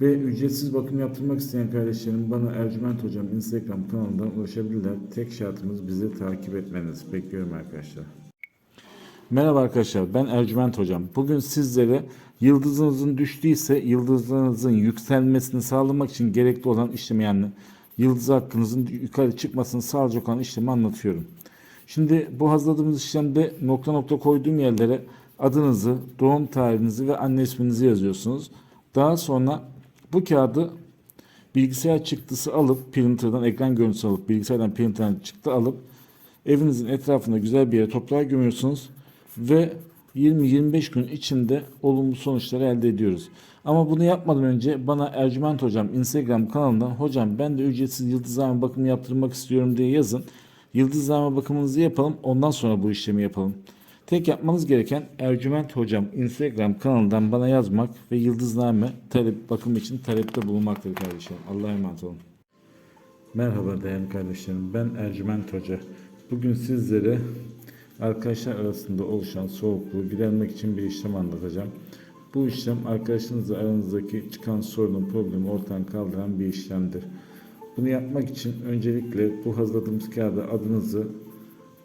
Ve ücretsiz bakım yaptırmak isteyen kardeşlerim bana Ercüment Hocam Instagram kanalından ulaşabilirler. Tek şartımız bizi takip etmeniz. Bekliyorum arkadaşlar. Merhaba arkadaşlar ben Ercüment Hocam. Bugün sizlere yıldızınızın düştüyse yıldızınızın yükselmesini sağlamak için gerekli olan işlemi yani yıldız hakkınızın yukarı çıkmasını sağlayacak olan işlemi anlatıyorum. Şimdi bu hazırladığımız işlemde nokta nokta koyduğum yerlere adınızı, doğum tarihinizi ve anne isminizi yazıyorsunuz. Daha sonra bu kağıdı bilgisayar çıktısı alıp printer'dan ekran görüntüsü alıp bilgisayardan printer'dan çıktı alıp evinizin etrafında güzel bir yere toprağa gömüyorsunuz ve 20-25 gün içinde olumlu sonuçları elde ediyoruz. Ama bunu yapmadan önce bana Ercüment Hocam Instagram kanalından hocam ben de ücretsiz yıldızlama bakımı yaptırmak istiyorum diye yazın. Yıldızlama bakımınızı yapalım ondan sonra bu işlemi yapalım. Tek yapmanız gereken Ercüment Hocam Instagram kanalından bana yazmak ve yıldızname talep bakım için talepte bulunmaktır kardeşim. Allah'a emanet olun. Merhaba değerli kardeşlerim. Ben Ercüment Hoca. Bugün sizlere arkadaşlar arasında oluşan soğukluğu gidermek için bir işlem anlatacağım. Bu işlem arkadaşınızla aranızdaki çıkan sorunun problemi ortadan kaldıran bir işlemdir. Bunu yapmak için öncelikle bu hazırladığımız kağıda adınızı,